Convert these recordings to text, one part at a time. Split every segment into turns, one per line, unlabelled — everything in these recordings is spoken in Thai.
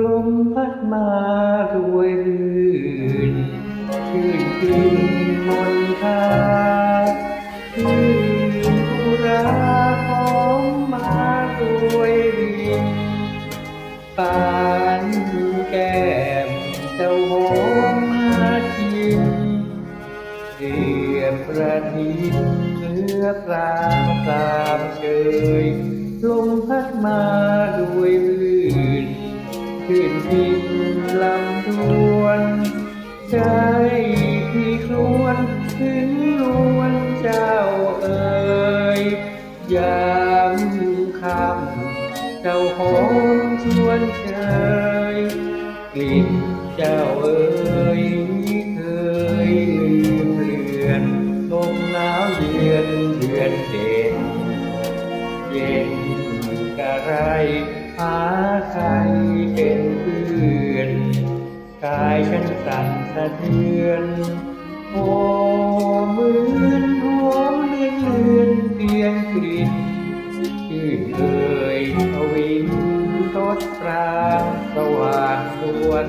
ลมพัดมาด้วยลื่นชื่นกลิ่นมนทาที่นอุราของมาด้วยดินปานแก้มเจ้าหอมมาชินเรียบประดินเนื้อปลาสาม ขึ้นพินลำดวน ใจที่ครวนถึงนวลเจ้าเอ่ยยามคำเจ้าหอมชวนเชยกลิ่นเจ้าเอ่ยเคยลืมเลือนลมหนาวเยือนเดือนเด่นเย็นกะไร หาใครเป็นเพื่อนกายฉันสั่นสะเทือนโอ้เหมือนหอมเลื่อนเลื่อนเพียงกลิ่นชื่นเอ่ยทวินทดปราสว่างสวน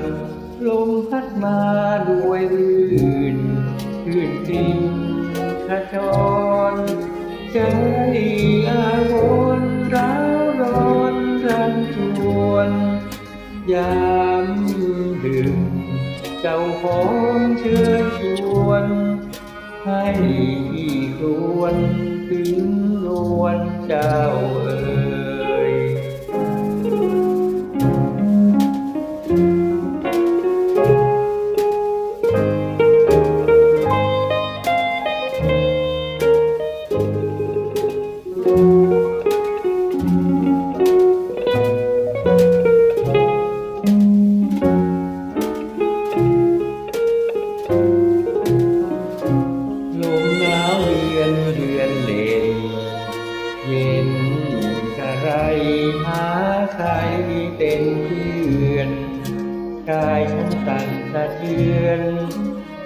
ลมพัดมาด้วยรื่นชื่นกลิ่นขจรใจอา รันจวนยามดึกเจ้าหอ หาใครเป็นเพื่อนกายฉันสั่นสะเทือน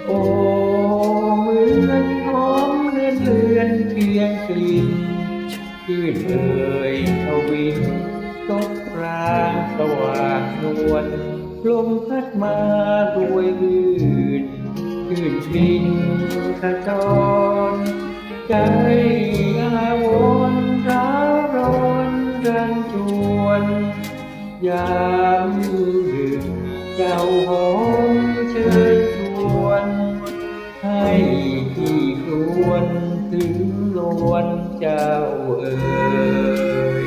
โอ้เหมือนหอมเลื่อนเลือนเพียงกลิ่นชื่นเอ่ยทวินตกปรางสว่างนวลลมพัดมาด้วยลื่น ขึ้นพินขจรใจ ยามดึกเจ้าหอมเชิญชวน ให้ที่ครวนถึงนวลเจ้าเอ่ย